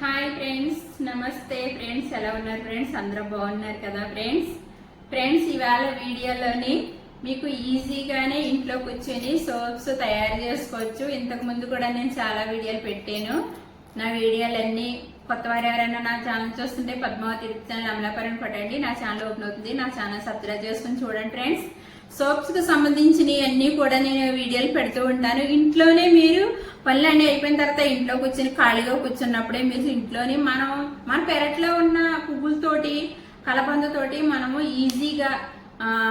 Hi friends నమస్తే friends ఎలా ఉన్నారు ఫ్రెండ్స్ అందరూ బాగున్నారు కదా ఫ్రెండ్స్ ఫ్రెండ్స్ ఇవాళ వీడియోలోని మీకు ఈజీగానే ఇంట్లో కూర్చొని సోప్స్ తయారు చేసుకోవచ్చు. ఇంతకు ముందు కూడా నేను చాలా వీడియోలు పెట్టాను. నా వీడియోలన్నీ కొత్త వారు ఎవరైనా నా ఛానల్ చూస్తుంటే పద్మావతి ఛానల్ అమలాపురం కొట్టండి. నా ఛానల్ ఓపెన్ అవుతుంది. నా ఛానల్ సబ్స్క్రైబ్ చేసుకుని చూడండి ఫ్రెండ్స్ సోప్స్కు సంబంధించినవి అన్ని కూడా నేను వీడియోలు పెడుతూ ఉంటాను. ఇంట్లోనే మీరు పనులు అన్ని అయిపోయిన తర్వాత ఇంట్లో కూర్చొని ఖాళీగా కూర్చున్నప్పుడే మీరు ఇంట్లోనే మనం మన పెరట్లో ఉన్న పువ్వులతోటి కలబందతోటి మనము ఈజీగా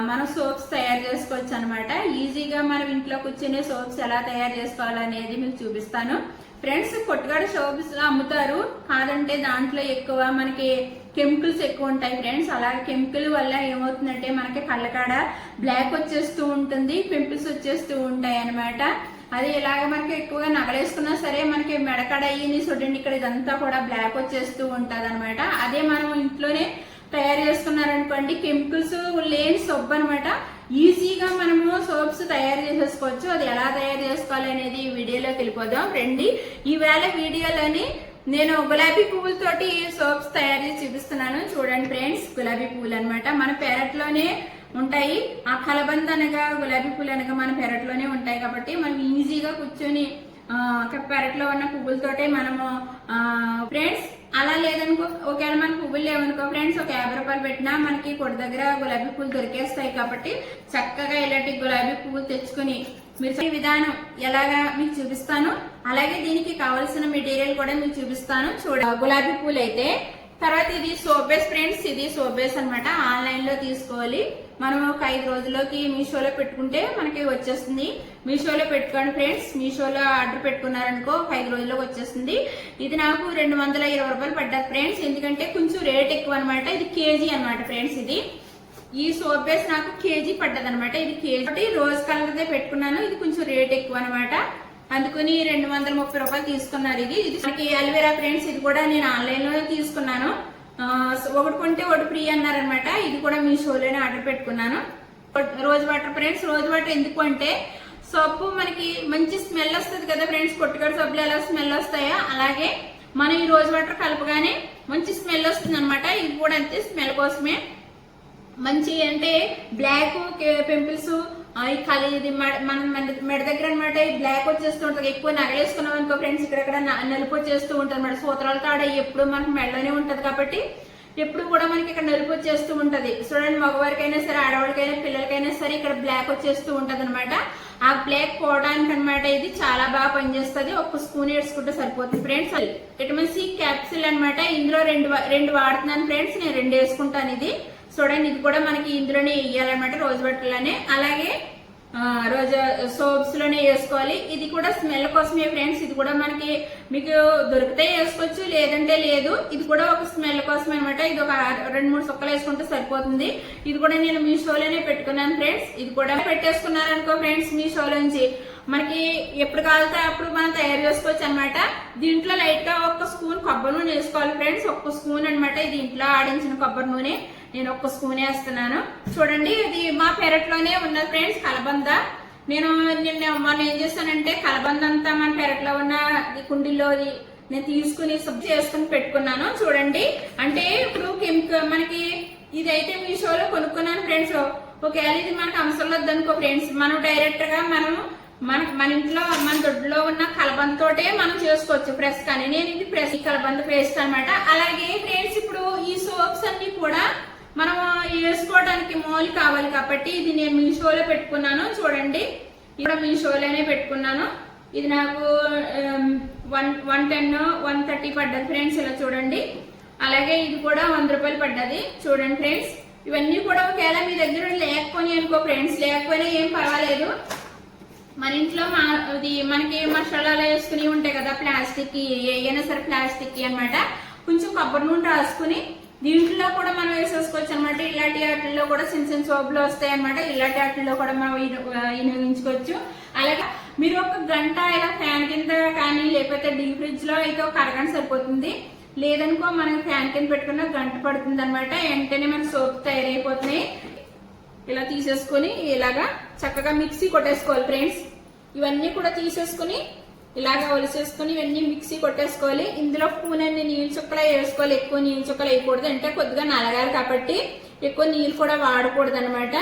మనం సోప్స్ తయారు చేసుకోవచ్చు అనమాట ఈజీగా మనం ఇంట్లో కూర్చొని సోప్స్ ఎలా తయారు చేసుకోవాలనేది మీకు చూపిస్తాను. ఫ్రెండ్స్ కొట్టుగాడు సోప్స్ అమ్ముతారు. కాదంటే దాంట్లో ఎక్కువ మనకి కెమికల్స్ ఎక్కువ ఉంటాయి ఫ్రెండ్స్ అలాగే కెమికల్ వల్ల ఏమవుతుందంటే మనకి కళ్ళకాడ బ్లాక్ వచ్చేస్తూ ఉంటుంది పింపుల్స్ వచ్చేస్తూ ఉంటాయి అన్నమాట. అది ఇలాగ మనకి ఎక్కువగా నగలేసుకున్నా సరే మనకి మెడకడ అయ్యి చూడండి ఇక్కడ ఇదంతా కూడా బ్లాక్ వచ్చేస్తూ ఉంటుంది అనమాట అదే మనం ఇంట్లోనే తయారు చేసుకున్నారనుకోండి కెమికల్స్ లేని సబ్బు అనమాట ఈజీగా మనము సోప్స్ తయారు చేసేసుకోవచ్చు. అది ఎలా తయారు చేసుకోవాలి అనేది ఈ వీడియోలోకి వెళ్ళిపోదాం. రండి ఈవేళ వీడియోలోని నేను గులాబీ పువ్వులతోటి సోప్స్ తయారు చేసి చూపిస్తున్నాను. చూడండి ఫ్రెండ్స్ గులాబీ పువ్వులు అనమాట మన పెరట్లోనే ఉంటాయి. ఆ కలబంద అనగా గులాబీ పూలు అనగా మన పెరట్లోనే ఉంటాయి కాబట్టి మనం ఈజీగా కూర్చొని ఒక పెరట్లో ఉన్న పువ్వులతోటే మనము ఫ్రెండ్స్ అలా లేదనుకో ఒకవేళ మన పువ్వులు లేవనుకో ఫ్రెండ్స్ ఒక యాభై రూపాయలు పెట్టినా మనకి కొడు దగ్గర గులాబీ పువ్వులు దొరికేస్తాయి కాబట్టి చక్కగా ఇలాంటి గులాబీ పువ్వులు తెచ్చుకొని మీరు ఈ విధానం ఎలాగా మీకు చూపిస్తాను. అలాగే దీనికి కావలసిన మెటీరియల్ కూడా మీకు చూపిస్తాను. చూడ గులాబీ పూలు అయితే తర్వాత ఇది సోబేస్ ఫ్రెండ్స్ ఇది సోబేస్ అనమాట ఆన్లైన్లో తీసుకోవాలి. మనం ఒక ఐదు రోజుల్లోకి మీషోలో పెట్టుకుంటే మనకి వచ్చేస్తుంది. మీషోలో పెట్టుకోండి ఫ్రెండ్స్. మీషోలో ఆర్డర్ పెట్టుకున్నారనుకో ఒక ఐదు రోజుల్లోకి వచ్చేస్తుంది. ఇది నాకు రెండు వందల ఇరవై రూపాయలు పడ్డది ఫ్రెండ్స్. ఎందుకంటే కొంచెం రేట్ ఎక్కువ అనమాట ఇది కేజీ అనమాట ఫ్రెండ్స్ ఇది. ఈ సోప్ బేస్ నాకు కేజీ పడ్డది అనమాట ఇది కేజీ రోజ్ కలర్ పెట్టుకున్నాను. ఇది కొంచెం రేట్ ఎక్కువ అనమాట అందుకని రెండు వందల ముప్పై రూపాయలు తీసుకున్నారు ఇది. ఇది మనకి అల్వేరా ఫ్రెండ్స్ ఇది కూడా నేను ఆన్లైన్లో తీసుకున్నాను. ఒకటి కొంటే ఒకటి ఫ్రీ అన్నారనమాట ఇది కూడా మీ షోలోనే ఆర్డర్ పెట్టుకున్నాను. Rose water friends rose water ఎందుకు అంటే సబ్బు మనకి మంచి స్మెల్ వస్తుంది కదా ఫ్రెండ్స్ కొట్టుకడి సబ్బులు ఎలా స్మెల్ వస్తాయో అలాగే మనం ఈ రోజ్ వాటర్ కలపగానే మంచి స్మెల్ వస్తుంది అనమాట ఇది కూడా అంతే స్మెల్ కోసమే. మంచి అంటే బ్లాక్ పింపుల్స్ ఈ కళ ఇది మన మెడ- దగ్గర అనమాట బ్లాక్ వచ్చేస్తూ ఉంటుంది. ఎక్కువ నగలేసుకున్నాం అనుకో ఫ్రెండ్స్ ఇక్కడక్కడ నలుపు వచ్చేస్తూ ఉంటుంది అనమాట సూత్రాల కాడ ఎప్పుడు మనకు మెడలోనే ఉంటది కాబట్టి ఎప్పుడు కూడా మనకి ఇక్కడ నలుపు వచ్చేస్తూ ఉంటది. చూడండి మగవారికైనా సరే ఆడవాళ్ళకైనా పిల్లలకైనా సరే ఇక్కడ బ్లాక్ వచ్చేస్తూ ఉంటది అనమాట ఆ బ్లాక్ పోవడానికి అనమాట ఇది చాలా బాగా పనిచేస్తుంది. ఒక స్పూన్ వేసుకుంటే సరిపోతుంది ఫ్రెండ్స్ విటమిన్ సి క్యాప్సిల్ అనమాట ఇందులో రెండు రెండు వాడుతున్నాను ఫ్రెండ్స్ నేను రెండు వేసుకుంటాను ఇది. చూడండి ఇది కూడా మనకి ఇందులోనే వేయాలన్నమాట రోజు బట్టలోనే అలాగే రోజు సోప్స్లోనే వేసుకోవాలి. ఇది కూడా స్మెల్ కోసమే ఫ్రెండ్స్ ఇది కూడా మనకి మీకు దొరికితే వేసుకోవచ్చు లేదంటే లేదు. ఇది కూడా ఒక స్మెల్ కోసమే అనమాట ఇది ఒక రెండు మూడు సుక్కలు వేసుకుంటే సరిపోతుంది. ఇది కూడా నేను మీ షోలోనే పెట్టుకున్నాను ఫ్రెండ్స్. ఇది కూడా పెట్టేసుకున్నారనుకో ఫ్రెండ్స్ మీ షోలోంచి. మనకి ఎప్పుడు కావాలితే అప్పుడు మనం తయారు చేసుకోవచ్చు అనమాట దీంట్లో లైట్గా ఒక స్పూన్ కొబ్బరి నూనె వేసుకోవాలి ఫ్రెండ్స్ ఒక్క స్పూన్ అనమాట ఇది ఇంట్లో ఆడించిన కొబ్బరి నూనె. నేను ఒక్క స్పూన్ వేస్తున్నాను. చూడండి ఇది మా పెరట్లోనే ఉన్నది ఫ్రెండ్స్ కలబంద. నేను నిన్న మొన్న ఏం చేస్తానంటే కలబంద అంతా మన పెరట్లో ఉన్న ఈ కుండీలో నేను తీసుకుని సబ్ చేసుకుని పెట్టుకున్నాను. చూడండి అంటే ఇప్పుడు కెమికల్ మనకి ఇదైతే మీషోలో కొనుక్కున్నాను ఫ్రెండ్స్ ఒకవేళ ఇది మనకు అవసరం వద్దనుకో ఫ్రెండ్స్ మనం డైరెక్ట్గా మనం మన మన ఇంట్లో మన దొడ్లో ఉన్న కలబందతోటే మనం చేసుకోవచ్చు ప్రెస్ కానీ. నేను ఇది ప్రెస్ కలబంద పేస్ట్ అనమాట అలాగే ఫ్రెండ్స్ ఇప్పుడు ఈ సోప్స్ అన్ని కూడా మనం వేసుకోవడానికి మోలు కావాలి కాబట్టి ఇది నేను మీషోలో పెట్టుకున్నాను. చూడండి. ఇక్కడ మీషోలోనే పెట్టుకున్నాను. ఇది నాకు one one ten one thirty పడ్డది ఫ్రెండ్స్ ఇలా చూడండి. అలాగే ఇది కూడా వంద రూపాయలు పడ్డది. చూడండి ఫ్రెండ్స్ ఇవన్నీ కూడా ఒకవేళ మీ దగ్గర లేకపోయి అనుకో ఫ్రెండ్స్ లేకపోయినా ఏం పర్వాలేదు. మన ఇంట్లో మా ఇది మనకి మసాలాలు వేసుకుని ఉంటాయి కదా ప్లాస్టిక్ ఏదైనా సరే ప్లాస్టిక్ అనమాట కొంచెం కొబ్బరి నూనె రాసుకుని దీంట్లో కూడా మనం వేసేసుకోవచ్చు అనమాట ఇలాంటి వాటిల్లో కూడా చిన్న చిన్న సోపులు వస్తాయి అనమాట ఇలాంటి వాటిల్లో కూడా మనం వినియోగించుకోవచ్చు. అలాగే మీరు ఒక గంట ఇలా ఫ్యాన్ కింద కానీ లేకపోతే డీప్ ఫ్రిడ్జ్లో అయితే ఒక అరగంట సరిపోతుంది. లేదనుకో మనం ఫ్యాన్ కింద పెట్టుకున్న గంట పడుతుంది అనమాట వెంటనే మన సోప్ తయారైపోతున్నాయి. ఇలా తీసేసుకొని ఇలాగా చక్కగా మిక్సీ కొట్టేసుకోవాలి ఫ్రెండ్స్. ఇవన్నీ కూడా తీసేసుకొని ఇలాగ ఒలిసేసుకుని ఇవన్నీ మిక్సీ కొట్టేసుకోవాలి. ఇందులో పూనన్ని నీళ్ళు చుక్కలు వేసుకోవాలి. ఎక్కువ నీళ్ళు చుక్కలు వేయకూడదు అంటే కొద్దిగా నలగాలి కాబట్టి ఎక్కువ నీళ్ళు కూడా వాడకూడదు అనమాట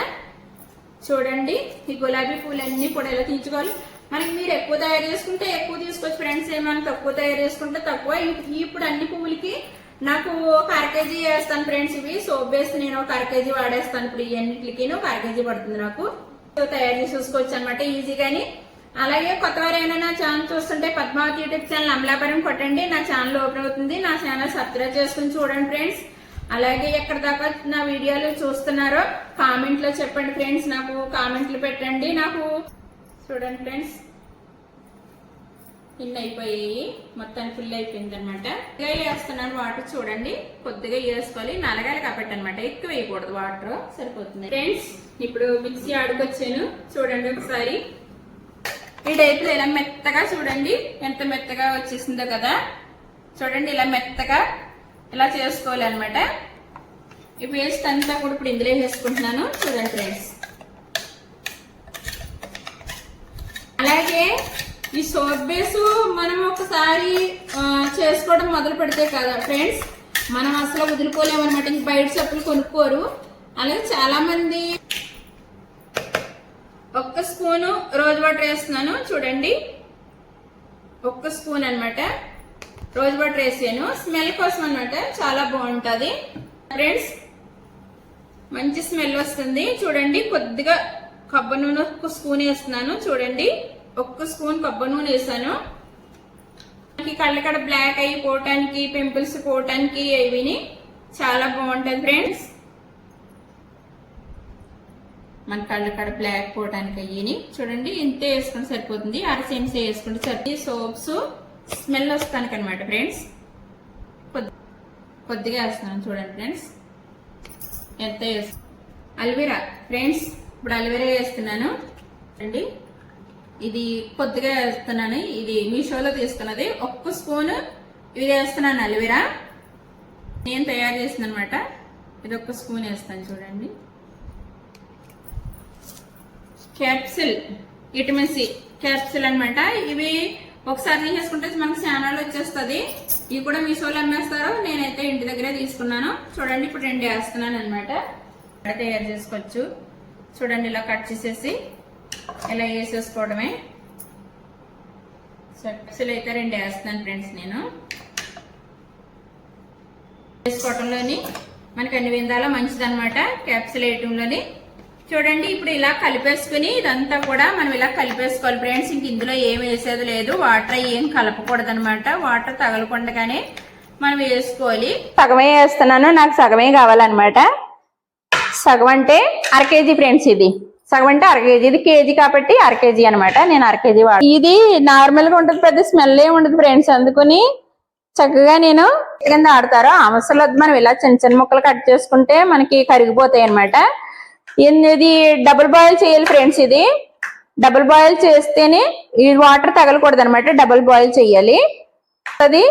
చూడండి ఈ గులాబీ పూలన్నీ కూడా ఇలా తీసుకోవాలి మనకి మీరు ఎక్కువ తయారు చేసుకుంటే ఎక్కువ తీసుకోవచ్చు ఫ్రెండ్స్. ఏమైనా తక్కువ తయారు చేసుకుంటే తక్కువ. ఇప్పుడు అన్ని పువ్వులకి నాకు ఒక అర కేజీ వేస్తాను ఫ్రెండ్స్ ఇవి. సోప్ బేస్ నేను ఒక అర కేజీ వాడేస్తాను ఇప్పుడు ఇవన్నిటికి ఒక అర కేజీ పడుతుంది నాకు. సో తయారు చేసి చూసుకోవచ్చు అనమాట ఈజీగాని అలాగే కొత్త వారు ఏమైనా నా ఛానల్ చూస్తుంటే పద్మావతి యూట్యూబ్ ఛానల్ అమలాపురం కొట్టండి. నా ఛానల్ ఓపెన్ అవుతుంది. నా ఛానల్ సబ్స్క్రైబ్ చేసుకుని చూడండి ఫ్రెండ్స్. అలాగే ఎక్కడ దాకా నా వీడియోలు చూస్తున్నారో కామెంట్లో చెప్పండి ఫ్రెండ్స్. నాకు కామెంట్లు పెట్టండి. నాకు చూడండి ఫ్రెండ్స్. ఇన్ అయిపోయాయి మొత్తం ఫుల్ అయిపోయింది అనమాట వేస్తున్నాను వాటర్ చూడండి. కొద్దిగా వేసుకోవాలి నలగాలి కాబట్టి అనమాట ఎక్కువ వేయకూడదు వాటర్. సరిపోతుంది. ఫ్రెండ్స్ ఇప్పుడు మిక్సీ ఆడుకొచ్చాను. చూడండి ఒకసారి. ఈ డైపులు ఇలా మెత్తగా చూడండి. ఎంత మెత్తగా వచ్చేసిందో కదా. చూడండి ఇలా మెత్తగా ఇలా చేసుకోవాలి అనమాట ఈ పేస్ట్ అంతా కూడా ఇప్పుడు ఇందులో వేసుకుంటున్నాను. చూడండి ఫ్రెండ్స్. అలాగే ఈ సోప్ బేస్ మనం ఒకసారి చేసుకోవడం మొదలు పెడితే కదా ఫ్రెండ్స్? మనం అసలు వదులుకోలేమన్నమాట. ఇంక బయట చెప్పులు కొనుక్కోరు. అలాగే చాలా మంది ఒక్క స్పూను రోజ్ వాటర్ వేస్తున్నాను చూడండి. ఒక్క స్పూన్ అన్నమాట. రోజ్ వాటర్ వేసాను. స్మెల్ కోసం అనమాట చాలా బాగుంటుంది. ఫ్రెండ్స్ మంచి స్మెల్ వస్తుంది. చూడండి కొద్దిగా కొబ్బరి నూనె ఒక స్పూన్ వేస్తున్నాను చూడండి. ఒక్క స్పూన్ కొబ్బరి నూనె వేసాను. మనకి కళ్ళకడ బ్లాక్ అయిపోవటానికి పింపుల్స్ పోవటానికి ఇవిని చాలా బాగుంటది ఫ్రెండ్స్ మన కళ్ళకడ బ్లాక్ పోవటానికి అయ్యి చూడండి ఇంతే వేసుకుంటే సరిపోతుంది. అర చెంచా వేసుకుంటే సరిపోతుంది. సోప్స్ స్మెల్ వస్తానికి అనమాట ఫ్రెండ్స్ కొద్దిగా వేస్తున్నాను చూడండి ఫ్రెండ్స్ ఎంత వేసు అల్వీరా. ఫ్రెండ్స్ ఇప్పుడు అల్వీరా వేస్తున్నాను. అండి ఇది కొద్దిగా వేస్తున్నాను. ఇది మీషోలో తీసుకున్నది. ఒక్క స్పూన్ ఇది వేస్తున్నాను అల్వీరా. నేను తయారు చేసిన అనమాట ఇది ఒక్క స్పూన్ వేస్తాను చూడండి. క్యాప్సిల్ విటమిన్ సి క్యాప్సిల్ అనమాట ఇవి ఒకసారి తీసేసుకుంటే మనకు శానాలు వచ్చేస్తుంది. ఇవి కూడా మీషోలో అమ్మేస్తారు నేనైతే ఇంటి దగ్గరే తీసుకున్నాను. చూడండి ఇప్పుడు రెండు వేస్తున్నాను అనమాట తయారు చేసుకోవచ్చు. చూడండి ఇలా కట్ చేసేసి. ఇలా వేసేసుకోవడమే. క్యాప్సిల్ అయితే రెండు వేస్తున్నాను ఫ్రెండ్స్ నేను. వేసుకోవటంలోని మనకి అన్ని విధాలు మంచిది అనమాట క్యాప్సిల్ వేయటంలోని. చూడండి ఇప్పుడు ఇలా కలిపేసుకుని ఇదంతా కూడా మనం ఇలా కలిపేసుకోవాలి ఫ్రెండ్స్. ఇంక ఇందులో ఏం వేసేది లేదు. వాటర్ ఏం కలపకూడదనమాట వాటర్ తగలకుండగానే మనం వేసుకోవాలి. సగమే వేస్తున్నాను. నాకు సగమే కావాలన్నమాట. సగం అంటే అర కేజీ ఫ్రెండ్స్ ఇది. సగం అంటే అర కేజీ. ఇది కేజీ కాబట్టి అర కేజీ అనమాట నేను అర కేజీ వాడు ఇది నార్మల్గా ఉంటుంది పెద్ద స్మెల్ ఏ ఉండదు ఫ్రెండ్స్ అందుకని చక్కగా నేను కింద ఆడతారు. అవసరం మనం ఇలా చిన్న చిన్న ముక్కలు కట్ చేసుకుంటే మనకి కరిగిపోతాయి అనమాట ఇది డబుల్ బాయిల్ చేయాలి ఫ్రెండ్స్ ఇది. డబుల్ బాయిల్ చేస్తేనే ఈ వాటర్ తగలకూడదు అనమాట డబుల్ బాయిల్ చేయాలి. అది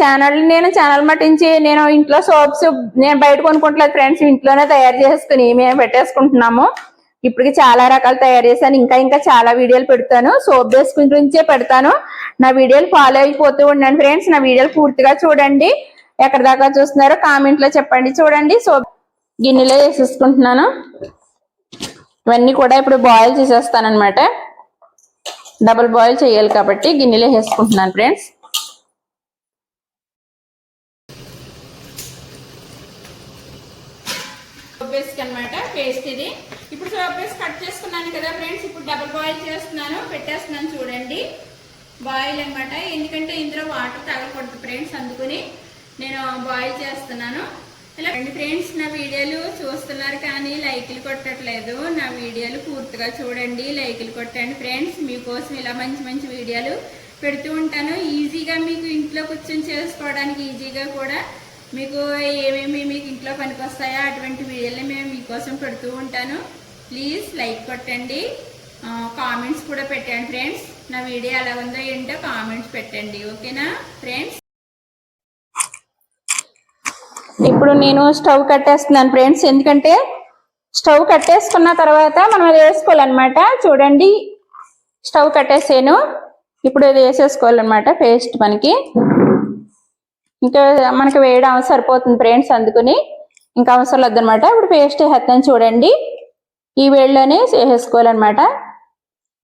ఛానల్ నేను ఛానల్ మట్టించి నేను ఇంట్లో సోప్స్ నేను బయట కొనుక్కుంటలేదు ఫ్రెండ్స్ ఇంట్లోనే తయారు చేసుకుని మేము పెట్టేసుకుంటున్నాము. ఇప్పటికి చాలా రకాలు తయారు చేశాను. ఇంకా ఇంకా చాలా వీడియోలు పెడతాను. సోప్ బేస్ గురించే పెడతాను. నా వీడియోలు ఫాలో అయిపోతూ ఉండండి ఫ్రెండ్స్ నా వీడియోలు పూర్తిగా చూడండి. ఎక్కడ దాకా చూస్తున్నారో కామెంట్లో చెప్పండి. చూడండి. సోప్ గిన్నెలో వేసేసుకుంటున్నాను. ఇవన్నీ కూడా ఇప్పుడు బాయిల్ చేసేస్తాను అనమాట డబుల్ బాయిల్ చేయాలి కాబట్టి గిన్నెలో వేసుకుంటున్నాను ఫ్రెండ్స్ సోప్ బేస్కి అనమాట పేస్ట్ ఇది ఇప్పుడు సోప్ బేస్ కట్ చేసుకున్నాను కదా ఫ్రెండ్స్ ఇప్పుడు డబుల్ బాయిల్ చేస్తున్నాను పెట్టేస్తున్నాను చూడండి. బాయిల్ అన్నమాట. ఎందుకంటే ఇందులో వాటర్ తగలకూడదు ఫ్రెండ్స్ అందుకుని నేను బాయిల్ చేస్తున్నాను. ఇలా ఫ్రెండ్స్ నా వీడియోలు చూస్తున్నారు కానీ లైకులు కొట్టట్లేదు. నా వీడియోలు పూర్తిగా చూడండి లైకులు కొట్టండి ఫ్రెండ్స్. మీకోసం ఇలా మంచి మంచి వీడియోలు పెడుతూ ఉంటాను. ఈజీగా మీకు ఇంట్లో కూర్చొని చేసుకోవడానికి ఈజీగా కూడా మీకు ఏమేమి మీకు ఇంట్లో పనికొస్తాయో అటువంటి వీడియోలు మేము మీకోసం పెడుతూ ఉంటాను. ప్లీజ్ లైక్ కొట్టండి. కామెంట్స్ కూడా పెట్టండి ఫ్రెండ్స్ నా వీడియో ఎలా ఉందో ఏంటో కామెంట్స్ పెట్టండి ఓకేనా? ఫ్రెండ్స్ ఇప్పుడు నేను స్టవ్ కట్టేస్తున్నాను ఫ్రెండ్స్ ఎందుకంటే స్టవ్ కట్టేసుకున్న తర్వాత మనం అది వేసుకోవాలన్నమాట. చూడండి స్టవ్ కట్టేసాను. ఇప్పుడు ఇది వేసేసుకోవాలన్నమాట పేస్ట్ మనకి. ఇంకా మనకి వేయడం అవసరం సరిపోతుంది ఫ్రెండ్స్ అందుకుని. ఇంకా అవసరం లేదనమాట ఇప్పుడు పేస్ట్ వేస్తాను చూడండి. ఈ వేడిలోనే వేసేసుకోవాలన్నమాట.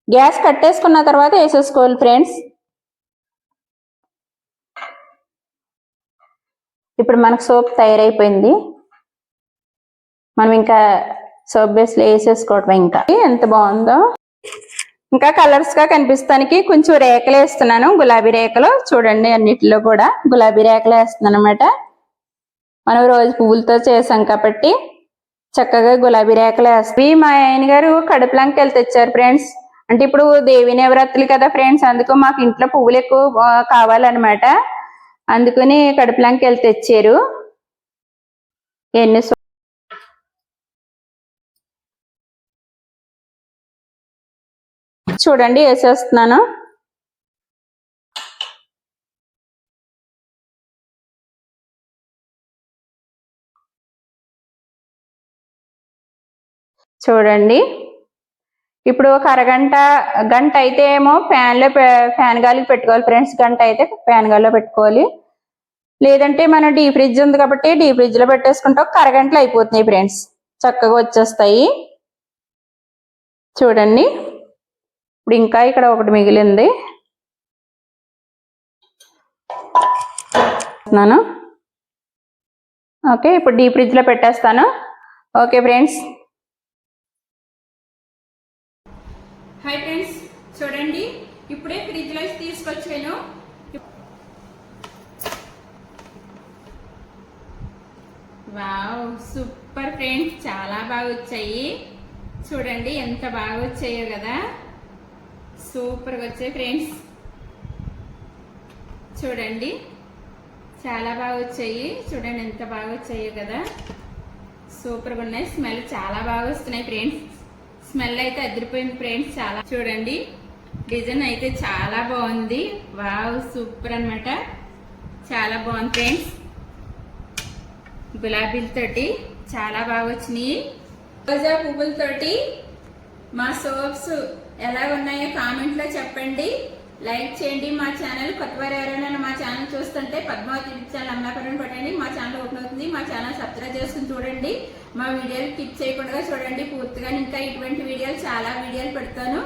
గ్యాస్ కట్టేసుకున్న తర్వాత వేసేసుకోవాలి ఫ్రెండ్స్. ఇప్పుడు మనకు సోప్ తయారైపోయింది. మనం ఇంకా సోప్ బేస్లో వేసేసుకోవటం ఇంకా. ఎంత బాగుందో. ఇంకా కలర్స్గా కనిపిస్తానికి కొంచెం రేఖలు వేస్తున్నాను. గులాబీ రేఖలు చూడండి అన్నిటిలో కూడా. గులాబీ రేఖలు వేస్తున్నాను అనమాట మనం రోజు పువ్వులతో చేసాం కాబట్టి చక్కగా గులాబీ రేఖలు వేస్తాం మా ఆయన గారు కడుపులంకి వెళ్ళి తెచ్చారు ఫ్రెండ్స్. అంటే ఇప్పుడు దేవి నవరాత్రులు కదా ఫ్రెండ్స్ అందుకు మాకు ఇంట్లో పువ్వులు ఎక్కువ కావాలన్నమాట. అందుకని కడుపులాంకి వెళ్ళి తెచ్చారు. ఎన్ని సో- చూడండి వేసేస్తున్నాను. చూడండి. ఇప్పుడు ఒక అరగంట గంట అయితే ఏమో ఫ్యాన్లో ఫ్యాన్ గాలికి పెట్టుకోవాలి ఫ్రెండ్స్. గంట అయితే ఫ్యాన్ గాలిలో పెట్టుకోవాలి. లేదంటే మనం డీ ఫ్రిడ్జ్ ఉంది కాబట్టి డీ ఫ్రిడ్జ్లో పెట్టేసుకుంటే ఒక అరగంటలో అయిపోతున్నాయి ఫ్రెండ్స్. చక్కగా వచ్చేస్తాయి. చూడండి. ఇప్పుడు ఇంకా ఇక్కడ ఒకటి మిగిలింది. ఓకే ఇప్పుడు డీ ఫ్రిడ్జ్లో పెట్టేస్తాను. Okay friends. హాయ్ ఫ్రెండ్స్ చూడండి. ఇప్పుడే ఫ్రిడ్జ్లో తీసుకొచ్చాను. వావ్ సూపర్ ఫ్రెండ్స్ చాలా బాగా వచ్చాయి చూడండి ఎంత బాగా వచ్చాయో కదా. సూపర్గా వచ్చాయి ఫ్రెండ్స్ చూడండి చాలా బాగా వచ్చాయి చూడండి ఎంత బాగా వచ్చాయో కదా. సూపర్గా ఉన్నాయి. స్మెల్ చాలా బాగా వస్తున్నాయి ఫ్రెండ్స్ స్మెల్ అయితే అదిరిపోయింది ఫ్రెండ్స్ చాలా చూడండి. డిజైన్ అయితే చాలా బాగుంది. వావ్ సూపర్ అన్నమాట. చాలా బాగుంది ఫ్రెండ్స్. గులాబీలతోటి చాలా బాగా వచ్చినాయి. రోజా పువ్వులతోటి మా సోప్స్ ఎలా ఉన్నాయో కామెంట్లో చెప్పండి. లైక్ చేయండి మా ఛానల్. కొత్తవారు ఎవరైనా మా ఛానల్ చూస్తుంటే పద్మావతి ఛానల్ అమ్మాపురం పట్టండి. మా ఛానల్ ఓపెన్ అవుతుంది. మా ఛానల్ సబ్స్క్రైబ్ చేసుకుని చూడండి. మా వీడియోలు క్లిక్ చేయకుండా చూడండి. పూర్తిగా ఇంకా ఇటువంటి వీడియోలు చాలా వీడియోలు పెడతాను.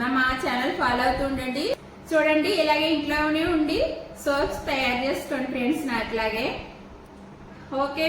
మా మా ఛానల్ ఫాలో అవుతూ ఉండండి. చూడండి ఇలాగే ఇంట్లోనే ఉండి సోప్స్ తయారు చేసుకోండి ఫ్రెండ్స్ నాకులాగే ఓకే